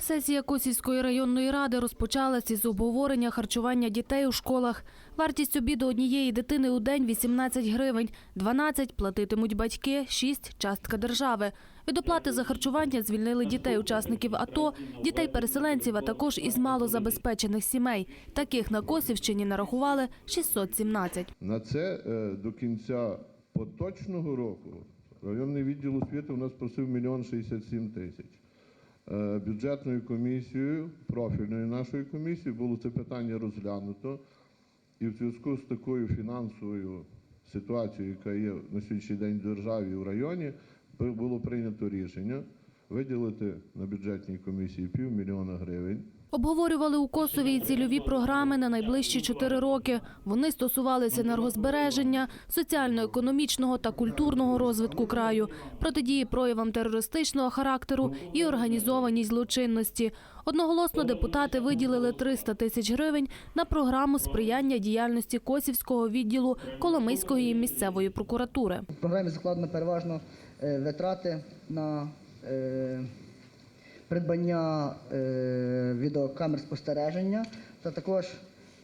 Сесія Косівської районної ради розпочалась із обговорення харчування дітей у школах. Вартість обіду однієї дитини у день 18 гривень, 12 платитимуть батьки, 6 – частка держави. Від оплати за харчування звільнили дітей учасників АТО, дітей-переселенців, а також із малозабезпечених сімей. Таких на Косівщині нарахували 617. На це е, до кінця поточного року районний відділ освіти у нас просив мільйон 67 тисяч. Е, Бюджетною комісією, профільною нашою комісією було це питання розглянуто. І в зв'язку з такою фінансовою ситуацією, яка є на сьогоднішній день в державі і в районі, було прийнято рішення виділити на бюджетній комісії півмільйона гривень. Обговорювали у Косові і цільові програми на найближчі чотири роки. Вони стосувалися енергозбереження, соціально-економічного та культурного розвитку краю, протидії проявам терористичного характеру і організованій злочинності. Одноголосно депутати виділили 300 тисяч гривень на програму сприяння діяльності Косівського відділу Коломийської місцевої прокуратури. В програмі закладено переважно е, витрати на придбання е, відеокамер спостереження та також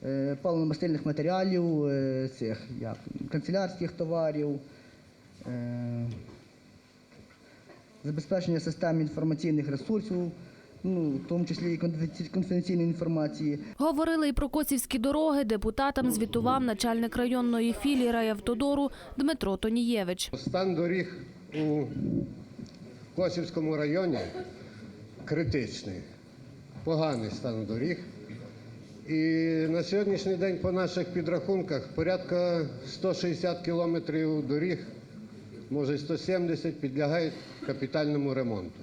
е, паливно-мастильних матеріалів, е, цих, як, канцелярських товарів, е, забезпечення систем інформаційних ресурсів, ну, в тому числі і конфіденційної інформації. Говорили і про косівські дороги. Депутатам звітував начальник районної філії райавтодору Дмитро Тонієвич. Стан доріг у Косівському районі критичний, поганий стан доріг. І на сьогоднішній день по наших підрахунках порядка 160 кілометрів доріг, може 170, підлягають капітальному ремонту.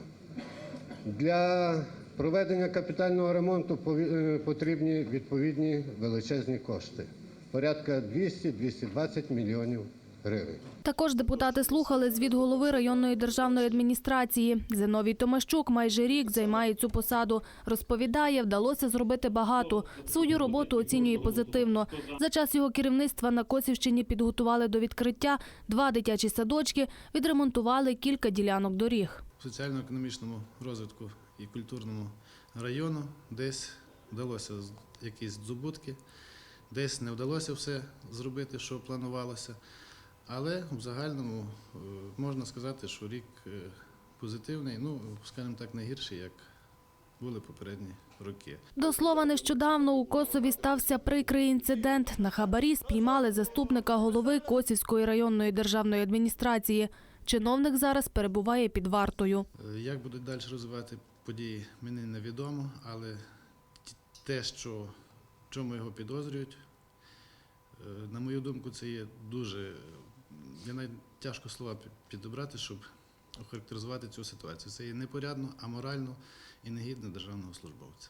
Для проведення капітального ремонту е, потрібні відповідні величезні кошти. Порядка 200-220 мільйонів гривень. Також депутати слухали звіт голови районної державної адміністрації. Зиновій Томащук майже рік займає цю посаду. Розповідає, вдалося зробити багато. Свою роботу оцінює позитивно. За час його керівництва на Косівщині підготували до відкриття два дитячі садочки, відремонтували кілька ділянок доріг. в соціально-економічному розвитку і культурному району десь вдалося з- якісь здобутки, десь не вдалося все зробити, що планувалося. Але в загальному е, можна сказати, що рік е, позитивний, ну, скажімо так, не гірший, як були попередні роки. До слова, нещодавно у Косові стався прикрий інцидент. На хабарі спіймали заступника голови Косівської районної державної адміністрації. Чиновник зараз перебуває під вартою. Е, Як будуть далі розвивати події, мені невідомо, але те, що чому його підозрюють, на мою думку, це є дуже. Я навіть тяжко слова пі- підібрати, щоб охарактеризувати цю ситуацію. Це є непорядно, аморально і негідно державного службовця.